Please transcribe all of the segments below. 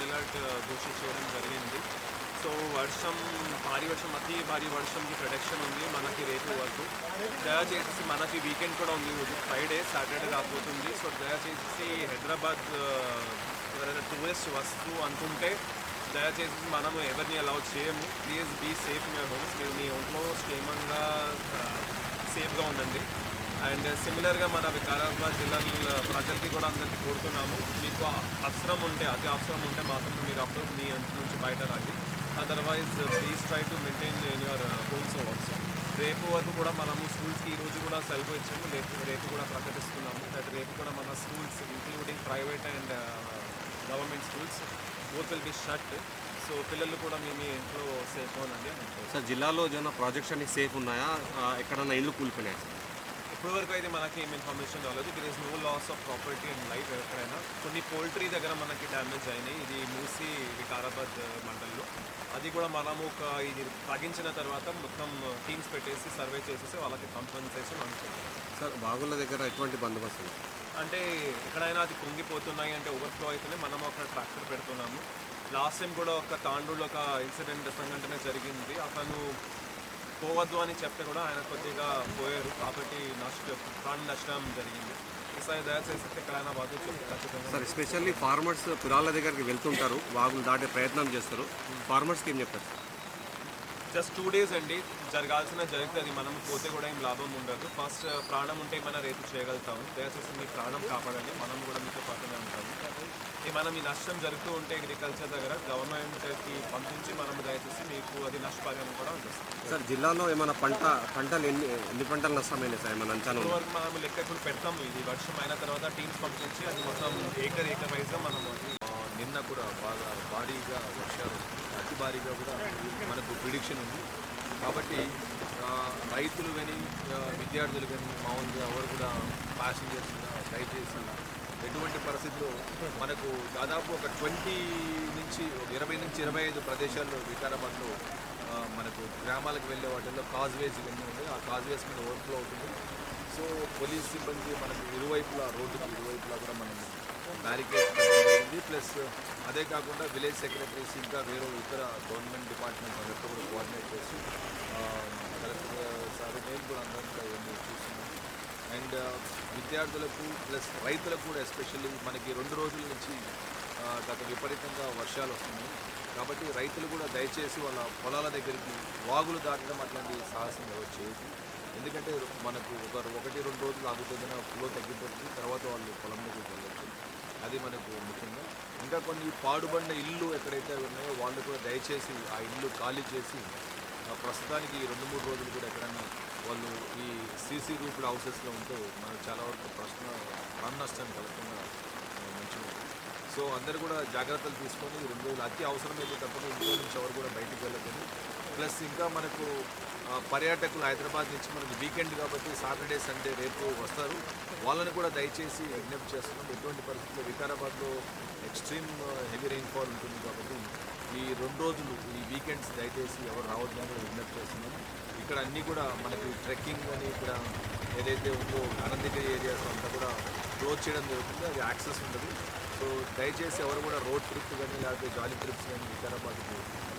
జిల్లాలు రెండు red alert ఘోషిత చేయడం జరిగింది. సో వర్షం భారీ వర్షం అతి భారీ వర్షంకి ప్రొడక్షన్ ఉంది మనకి రేపు వరకు. దయచేసి మనకి వీకెండ్ కూడా ఉంది ఫ్రైడే సాటర్డే రాబోతుంది. సో దయచేసి హైదరాబాద్ ఎవరైనా టూరిస్ట్ వస్తూ అనుకుంటే దయచేసి మనము ఎవరిని అలౌ చేయము. ప్లీజ్ బీ సేఫ్ మీ హోమ్స్ మీరు మీ ఇంట్లో క్షేమంగా సేఫ్గా ఉండండి. అండ్ సిమిలర్గా మన వికారాబాద్ జిల్లా ప్రజలకి కూడా అందరికీ కోరుతున్నాము. మీకు అవసరం ఉంటే అతి అవసరం ఉంటే మాత్రం మీరు అప్పుడు మీ నుంచి బయట రాండి. Otherwise please try to maintain your homes also రేపు వరకు కూడా మనము స్కూల్స్కి ఈ రోజు కూడా సెలవు ఇచ్చాము. రేపు రేపు కూడా ప్రకటిస్తున్నాము. దట్ రేపు కూడా మన schools including private and government schools both will be shut so పిల్లలు కూడా మీ మీ ఇంట్లో సేఫ్ అవునండి సార్ జిల్లాలో ఏమైనా ప్రాజెక్ట్స్ అన్ని సేఫ్ ఉన్నాయా? ఎక్కడన్నా ఇల్లు కూలిపోయినాయా? ఇప్పటి వరకు అయితే మనకి ఏం ఇన్ఫర్మేషన్ రాలేదు. There is no loss of property and life ఎక్కడైనా. కొన్ని పోల్ట్రీ దగ్గర మనకి డ్యామేజ్ అయినాయి. ఇది మూసి వికారాబాద్ మండల్లో. అది కూడా మనము ఒక ఇది తగ్గించిన తర్వాత మొత్తం టీమ్స్ పెట్టేసి సర్వే చేసేసి వాళ్ళకి కంపెన్సేషన్ అనుకుంటాం సార్ బాగుల దగ్గర ఎటువంటి బందోబస్తు? అంటే ఎక్కడైనా అది కుంగిపోతున్నాయి అంటే ఓవర్ఫ్లో అయితేనే మనం ఒక ట్రాక్టర్ పెడుతున్నాము. లాస్ట్ టైం కూడా ఒక తాండూలో ఒక ఇన్సిడెంట్ సంఘటన జరిగింది. అతను పోవద్దు అని చెప్తే కూడా ఆయన కొద్దిగా పోయారు. కాబట్టి నష్టం ప్రాణ నష్టం జరిగింది. ఈసారి దయచేసి ఎక్కడైనా బాధ ఖచ్చితంగా సార్ ఎస్పెషల్లీ ఫార్మర్స్ పురాల దగ్గరికి వెళ్తుంటారు. వాగులు దాటే ప్రయత్నం చేస్తారు. ఫార్మర్స్కి ఏం చెప్తారు? సార్ జస్ట్ టూ డేస్ అండి. జరగాల్సిన జరుగుతుంది మనం పోతే కూడా ఏం లాభం ఉండదు. ఫస్ట్ ప్రాణం ఉంటే మనం రేపు చేయగలుగుతాము. దయచేసి మీ ప్రాణం కాపాడండి. మనం కూడా మీతో పాటుగా ఉంటాము. ఏమైనా మీ నష్టం జరుగుతూ ఉంటే అగ్రికల్చర్ దగ్గర గవర్నమెంట్కి పంపించి మనం దయచేసి మీకు అది నష్టపరిహారం కూడా అందిస్తాం సార్ జిల్లాలో ఏమైనా పంట పంటలు ఎన్ని ఎన్ని పంటలు నష్టమైనాయి సార్? ఏమైనా అంచనా? వరకు మనం లెక్క ఇప్పుడు పెడతాము. ఇది వర్షం అయిన తర్వాత టీమ్స్ పంపించి అది మొత్తం ఏకర్ ఏకర్ వైజ్గా మనం నిన్న కూడా బాగా భారీగా వర్షాలు అతి భారీగా కూడా మనకు ప్రిడిక్షన్ ఉంది. కాబట్టి రైతులు కానీ విద్యార్థులు కానీ మామూలుగా ఎవరు కూడా ప్యాసింజర్స్ దయచేసి ఎటువంటి పరిస్థితుల్లో మనకు దాదాపు ఒక ట్వంటీ నుంచి ఒక ఇరవై నుంచి ఇరవై ఐదు ప్రదేశాల్లో వికారాబాద్లో మనకు గ్రామాలకు వెళ్ళే వాటిల్లో కాజ్వేస్ ఇవన్నీ ఉంది ఆ కాజ్వేస్ మీద ఓవర్ఫ్లో అవుతుంది. సో పోలీస్ సిబ్బంది మనకు ఇరువైపులా రోడ్డుకి ఇరువైపులా కూడా మనం బ్యారికేడ్ జరిగింది ప్లస్ అదే కాకుండా విలేజ్ సెక్రటరీస్ ఇంకా వేరే ఇతర గవర్నమెంట్ డిపార్ట్మెంట్ అందరితో కూడా కోఆర్డినేట్ చేసి కలెక్టర్ సార్ నేను కూడా అందరం కూడా చూస్తున్నాం. అండ్ విద్యార్థులకు ప్లస్ రైతులకు కూడా ఎస్పెషల్లీ మనకి రెండు రోజుల నుంచి గత విపరీతంగా వర్షాలు వస్తున్నాయి. కాబట్టి రైతులు కూడా దయచేసి వాళ్ళ పొలాల దగ్గరికి వాగులు దాటడం అట్లాంటి సాహసం ఎవరు చేయదు ఎందుకంటే మనకు ఒక ఒకటి రెండు రోజులు ఆగుతుందన్న ఫ్లో తగ్గిపోతుంది. తర్వాత వాళ్ళు పొలంలోకి వెళ్ళొచ్చు. అది మనకు ముఖ్యంగా. ఇంకా కొన్ని పాడుబడిన ఇల్లు ఎక్కడైతే ఉన్నాయో వాళ్ళు కూడా దయచేసి ఆ ఇల్లు ఖాళీ చేసి ఆ ప్రస్తుతానికి ఈ రెండు మూడు రోజులు కూడా ఎక్కడన్నా వాళ్ళు ఈ సీసీ రూఫ్డ్ హౌసెస్లో ఉంటే మనకు చాలా వరకు ప్రశ్న ప్రాణ నష్టం కలగకుండా సో అందరు కూడా జాగ్రత్తలు తీసుకొని రెండు రోజులు అతి అవసరమైతే తప్పక ఇంట్లో నుంచి ఎవరు కూడా బయటికి వెళ్ళకూడదు. ప్లస్ ఇంకా మనకు పర్యాటకులు హైదరాబాద్ నుంచి మనకు వీకెండ్ కాబట్టి సాటర్డే సండే రేపు వస్తారు. వాళ్ళని కూడా దయచేసి విజ్ఞప్తి చేస్తున్నాం. ఎటువంటి పరిస్థితుల్లో వికారాబాద్లో ఎక్స్ట్రీమ్ హెవీ రెయిన్ఫాల్ ఉంటుంది కాబట్టి ఈ రెండు రోజులు ఈ వీకెండ్స్ దయచేసి ఎవరు రావద్దని కూడా విజ్ఞప్తి చేస్తున్నాం. ఇక్కడ అన్నీ కూడా మనకి ట్రెక్కింగ్ అని ఇక్కడ ఏదైతే ఉందో అనంతగిరి ఏరియాస్ అంతా కూడా క్లోజ్ చేయడం జరుగుతుంది. అది యాక్సెస్ ఉండదు. సో దయచేసి ఎవరు కూడా రోడ్ ట్రిప్ కానీ లేకపోతే జాలీ ట్రిప్స్ కానీ వికారాబాద్కి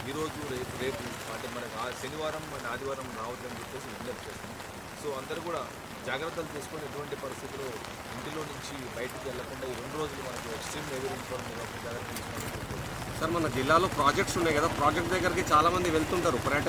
ఈరోజు రేపు రేపు అంటే మనకు ఆ శనివారం మన ఆదివారం రావద్దని చెప్పేసి విజ్ఞప్తి చేస్తాం సో అందరూ కూడా జాగ్రత్తలు తీసుకొని ఎటువంటి పరిస్థితుల్లో ఇంటిలో నుంచి బయటికి వెళ్ళకుండా ఈ రెండు రోజులు మనకి ఎక్స్ట్రీమ్ వెదర్ ఇన్ఫార్మ్ జాగ్రత్త సార్ మన జిల్లాలో ప్రాజెక్ట్స్ ఉన్నాయి కదా ప్రాజెక్ట్ దగ్గరికి చాలామంది వెళ్తుంటారు. పర్యటన